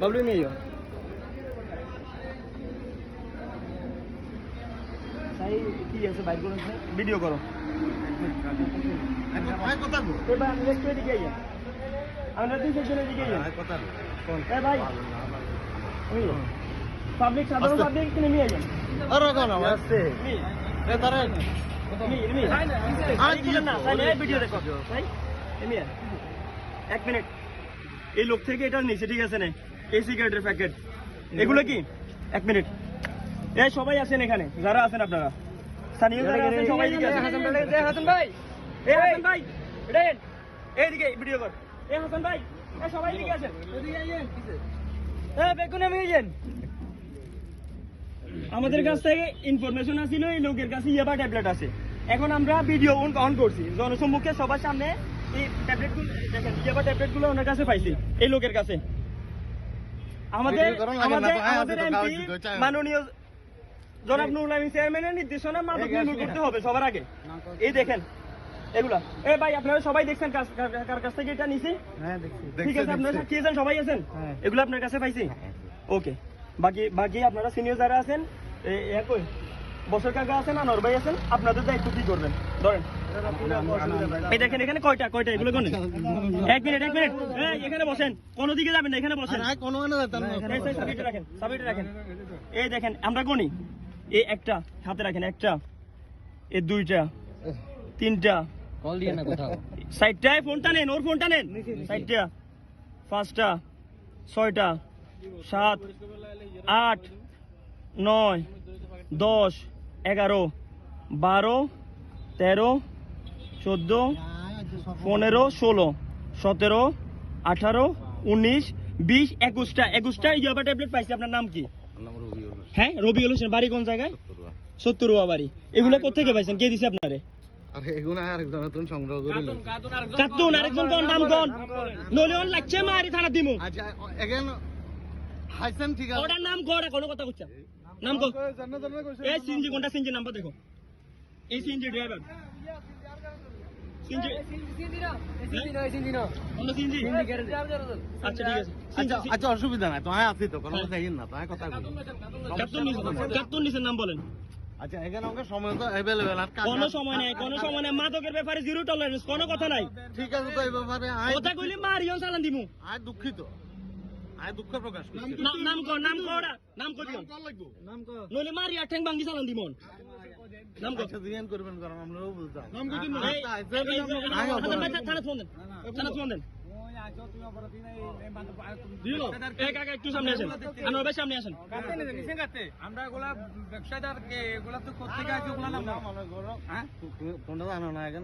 बबलू में ही हो সাই কি আছে বাইক করুন ভিডিও করো এবার আমি রেস্ট দিকে আইয়া আমরা দুই সেকশনে দিকে আইয়া কোন এ ভাই ওই পাবলিক সাধারণ পাবলিক কিনে নিয়ে আইয়া আস্তে নি এ তারে নি নি আই কি না তাই এই ভিডিও দেখো তাই এমিয়া এক মিনিট। এই লোক থেকে এটা নিচে ঠিক আছে না? এই সিগারেটের প্যাকেট এগুলো কি? এক মিনিট। এই সবাই আছেন এখানে? যারা আছেন আপনারা? স্থানীয় যারা আছেন সবাই হাসান ভাই এ হাসান ভাই এইদিকে ভিডিও কর। এ হাসান ভাই এ সবাই দিকে আছেন। এ বেগুন আমি যান আমাদের কাছ থেকে ইনফরমেশন আসছিল এই লোকের কাছে ইয়াবা ট্যাবলেট আছে। এখন আমরা ভিডিও অন করছি। জনসম্মুখে সবার সামনে এই দেখেন ইয়াবা ট্যাবলেট ওনার কাছে পাইছি এই লোকের কাছে। আমাদের Video করার লাগে না, আমাদের হ্যাঁ, আমাদের এমপি কাগজ দিতে চায়। মাননীয় জনাব নুরুল আমিন চেয়ারম্যানের নির্দেশনা মাদক নির্মূল করতে হবে সবার আগে। এই দেখেন এগুলা। এ ভাই আপনারা সবাই দেখছেন কার- কার- কার কাছ থেকে এটা নিছি? হ্যাঁ ঠিক আছে আপনারা সাক্ষী আছেন? সবাই আছেন? হ্যাঁ। এগুলো আপনার কাছে পাইছি? ওকে বাকি বাকি আপনারা সিনিয়র যারা আছেন এ কই বছর কাকা আছেন আনোয়ার ভাই আছেন আপনাদের দায়িত্ব কি করবেন? ধরেন। এই দেখেন এখানে কয়টা কয়টা? এগুলো কোন? এক মিনিট এক মিনিট। এই এখানে বসেন। কোন দিকে যাবেন না এখানে বসেন। কোনো মানে রাখেন এই দেখেন আমরা গনি এই একটা হাতে রাখেন একটা। এই দুইটা তিনটা। কল দিয়ে না কোথাও। সাইডটায় ফোনটা নেন ওর ফোনটা নেন। সাইডটা পাঁচটা ছয়টা সাত আট নয় দশ এগারো বারো তেরো চোদ্দ পনেরো ষোলো সতেরো আঠারো উনিশ বিশ একুশটা। একুশটা ইয়াবা ট্যাবলেট পাইছি। আপনার নাম কি? হ্যাঁ রবিউল হোসেন। বাড়ি কোন জায়গায়? সত্তরুয়া। বাড়ি। এগুলো কোথেকে পাইছেন? কে দিছে আপনারে? আরেকজন তুমি সংগ্রহ করে। নিন কাতুন আরেকজন কোন। নাম কোন? লাগছে মারি থানা দিমু। আচ্ছা ঠিক আছে। ওটার নাম কোনো কথা কইছা? নাম কো। এই সিনজি কোনটা? সিনজি নাম্বার দেখো। এই সিনজি ড্রাইভার। সিনজি আচ্ছা ঠিক আছে। আচ্ছা আচ্ছা অসুবিধা নাই তোমায় আছি তো কোনো কথা না তোমায় কথা বলি কাতুন নিছেন কাতুন নিছেন নাম বলেন। আচ্ছা এখানে আমাকে সময় তো অ্যাভেলেবেল আর কোনো সময় নাই কোনো সময় নাই। মাদকের ব্যাপারে জিরো টলারেন্স কোনো কথা নাই। ঠিক আছে তো এই ব্যাপারে কথা কইলে মারিয়ন চালান দিমু। আয় দুঃখিত। আয় দুঃখ প্রকাশ নাম নাম কো নাম কো নাম কো নাম কো নইলে মারি ঠ্যাং ভাঙ্গি চালান দিমন নাম আচ্ছা করবেন কারণ আমরাও বুঝতাম নাম দিন আচ্ছা, আচ্ছা। থানা ফোন দেন থানা ফোন দেন আমরা এগুলা ব্যবসাদার কে এগুলা তো কোথেকে আছে ওগুলা নাম না, মনে হ্যাঁ তুমি- জানো না এখন